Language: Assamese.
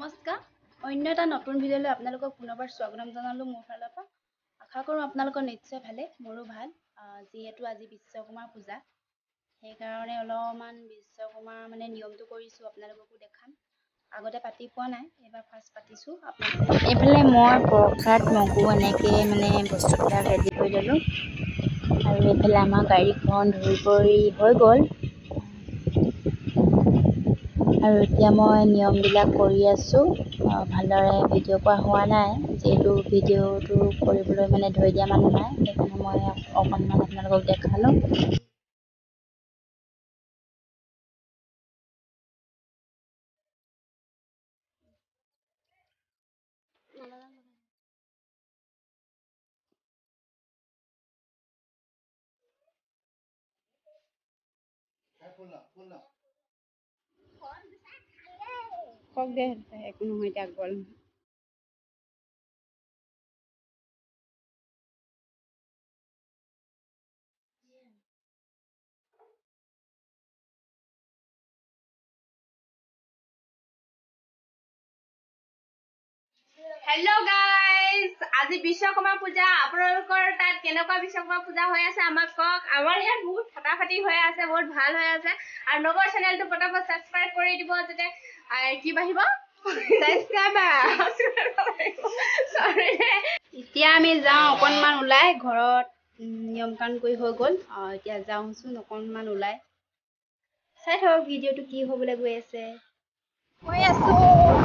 নমস্কাৰ। অন্য এটা নতুন ভিডিঅ'লৈ আপোনালোকক পুনৰবাৰ স্বাগতম জনালোঁ মোৰ ফালৰ পৰা। আশা কৰোঁ আপোনালোকৰ নিশ্চয় ভালে মোৰো ভাল। যিহেতু আজি বিশ্বকৰ্মা পূজা সেইকাৰণে অলপমান বিশ্বকৰ্মাৰ মানে নিয়মটো কৰিছোঁ আপোনালোককো দেখাম। আগতে পাতি পোৱা নাই এইবাৰ ফাৰ্ষ্ট পাতিছোঁ। এইফালে মই প্ৰসাদ মগু এনেকৈ মানে বস্তুবিলাক ৰেডি কৰি ল'লোঁ। আৰু এইফালে আমাৰ গাড়ীখন ধুই কৰি হৈ গ'ল। আৰু এতিয়া মই নিয়মবিলাক কৰি আছোঁ। ভালদৰে ভিডিঅ' কৰা হোৱা নাই। যিহেতু ভিডিঅ'টো কৰিবলৈ মানে ধৰি দিয়া মানুহ নাই সেইকাৰণে মই অকণমান আপোনালোকক দেখালোঁ। কওক দে একো নহয় এতিয়া গ'ল হেল্ল' গাইজ আজি বিশ্বকৰ্মা পূজা আপোনালোকৰ তাত কেনেকুৱা বিশ্বকৰ্মা পূজা হৈ আছে আমাক কওক। আমাৰ ইয়াত বহুত ফাটাফাটি হৈ আছে বহুত ভাল হৈ আছে। আৰু নগৰ চেনেলটো পটাপট ছাবস্ক্ৰাইব কৰি দিব যাতে কি বাঢ়িব? এতিয়া আমি যাওঁ অকণমান ওলাই। ঘৰত নিয়ম কাম কৰি হৈ গ'ল। এতিয়া যাওঁচোন অকণমান ওলাই। চাই থাকক ভিডিঅ'টো কি হ'বলৈ গৈ আছে। হৈ আছো।